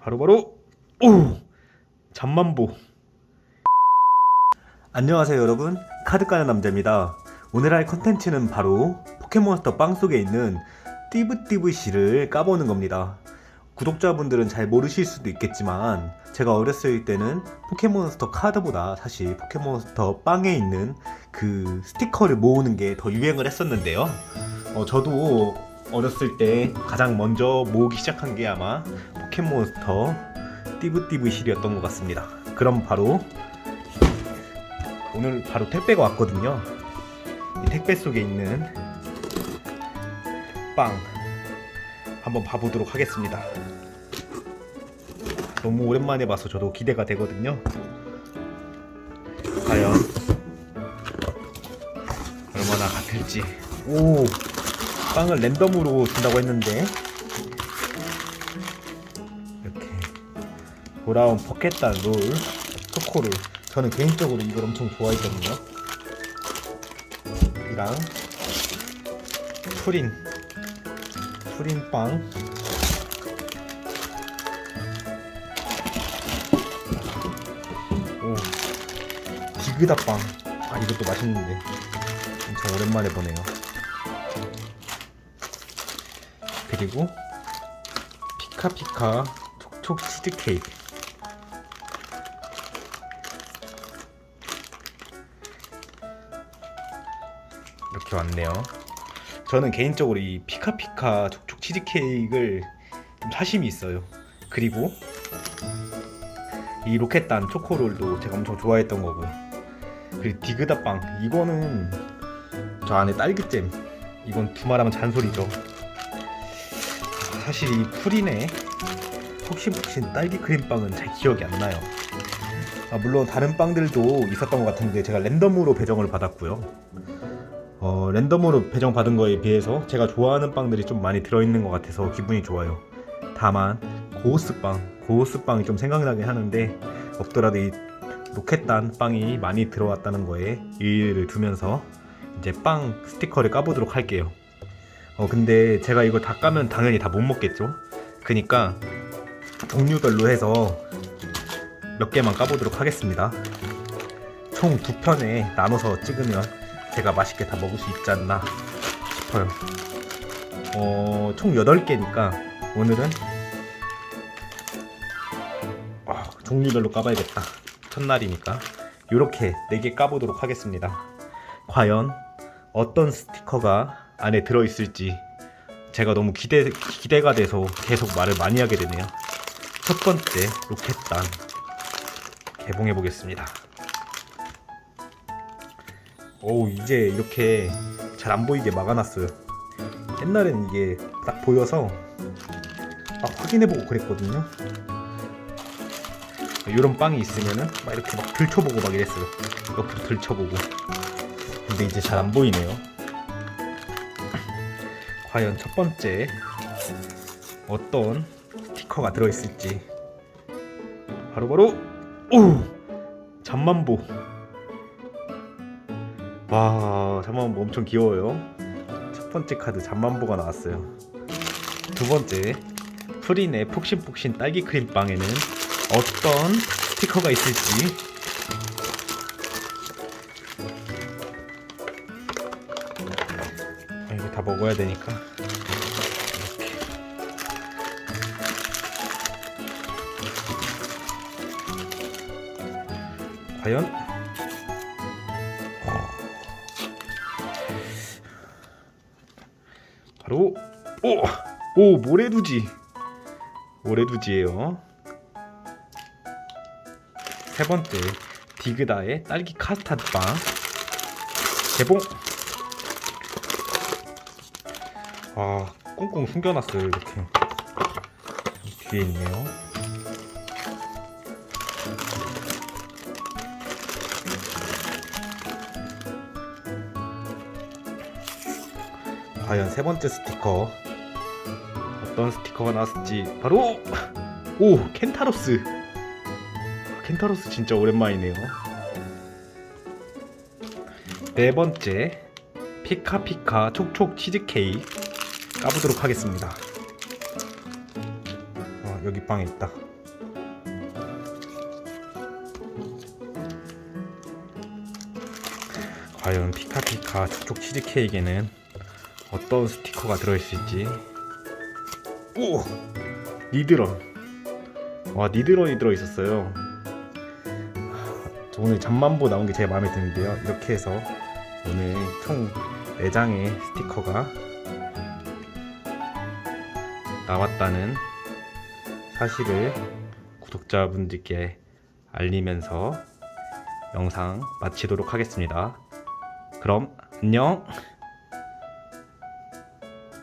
바로바로 오! 잠만보. 안녕하세요 여러분. 카드 까는 남자입니다. 오늘 할 컨텐츠는 바로 포켓몬스터 빵 속에 있는 띠브띠브씨를 까보는 겁니다. 구독자분들은 잘 모르실 수도 있겠지만 제가 어렸을 때는 포켓몬스터 카드보다 사실 포켓몬스터 빵에 있는 그 스티커를 모으는 게 더 유행을 했었는데요. 어, 저도 어렸을 때 가장 먼저 모으기 시작한 게 아마 포켓몬스터 띠브띠브 실이었던 것 같습니다. 그럼 바로 오늘 바로 택배가 왔거든요. 이 택배 속에 있는 빵 한번 봐보도록 하겠습니다. 너무 오랜만에 봐서 저도 기대가 되거든요. 과연 얼마나 같을지. 오, 빵을 랜덤으로 준다고 했는데 브라운 포켓단 롤 초코롤 저는 개인적으로 이걸 엄청 좋아했거든요. 이랑 프린 프린 빵. 오 디그다 빵 아 이것도 맛있는데. 엄청 오랜만에 보네요. 그리고 피카피카 촉촉 치즈케이크 이렇게 왔네요 저는 개인적으로 이 피카피카 촉촉 치즈케이크를 좀 사심이 있어요 그리고 이 로켓단 초코롤도 제가 엄청 좋아했던 거고 그리고 디그다빵 이거는 저 안에 딸기잼 이건 두 말하면 잔소리죠 사실 이 프린의 폭신폭신 딸기 크림빵은 잘 기억이 안 나요. 아, 물론 다른 빵들도 있었던 것 같은데 제가 랜덤으로 배정을 받았고요. 어, 랜덤으로 배정 받은 거에 비해서 제가 좋아하는 빵들이 좀 많이 들어있는 것 같아서 기분이 좋아요. 다만 고스빵, 고스빵이 좀 생각나긴 하는데 없더라도 이 로켓단 빵이 많이 들어왔다는 거에 의의를 두면서 이제 빵 스티커를 까보도록 할게요. 어 근데 제가 이거 다 까면 당연히 다 못 먹겠죠. 그니까 종류별로 해서 몇 개만 까보도록 하겠습니다. 총 두 편에 나눠서 찍으면 제가 맛있게 다 먹을 수 있지 않나 싶어요. 어, 총 8개니까 오늘은 아, 종류별로 까봐야겠다. 첫날이니까 이렇게 4개 까보도록 하겠습니다. 과연 어떤 스티커가 안에 들어있을지 제가 너무 기대, 기대가 돼서 계속 말을 많이 하게 되네요. 첫 번째 로켓단 개봉해 보겠습니다. 오 이제 이렇게 잘 안 보이게 막아놨어요. 옛날에는 이게 딱 보여서 막 확인해보고 그랬거든요. 이런 빵이 있으면은 막 이렇게 막 들춰보고 막 이랬어요. 옆으로 들춰보고. 근데 이제 잘 안 보이네요. 과연 첫 번째 어떤 스티커가 들어있을지 바로바로 오 잠만보 와 잠만보 엄청 귀여워요. 첫 번째 카드 잠만보가 나왔어요. 두 번째 프린의 폭신폭신 딸기 크림빵에는 어떤 스티커가 있을지. 아, 이거 다 먹어야 되니까. 과연 바로 오! 오 모래두지. 모래두지예요. 세 번째 디그다의 딸기 카스타드 빵. 개봉. 아 꽁꽁 숨겨놨어요 이렇게. 뒤에 있네요 과연 세 번째 스티커? 어떤 스티커가 나왔을지 바로 오 켄타로스. 켄타로스 진짜 오랜만이네요. 네 번째 피카피카 촉촉 치즈케이크 까보도록 하겠습니다. 어, 여기 빵에 있다. 과연 피카피카 촉촉 치즈케이크에는 어떤 스티커가 들어있을지 오! 니드런 와 니드런이 들어있었어요 저 오늘 잠만보 나온 게 제일 마음에 드는데요 이렇게 해서 오늘 총 4장의 스티커가 나왔다는 사실을 구독자분들께 알리면서 영상 마치도록 하겠습니다. 그럼 안녕!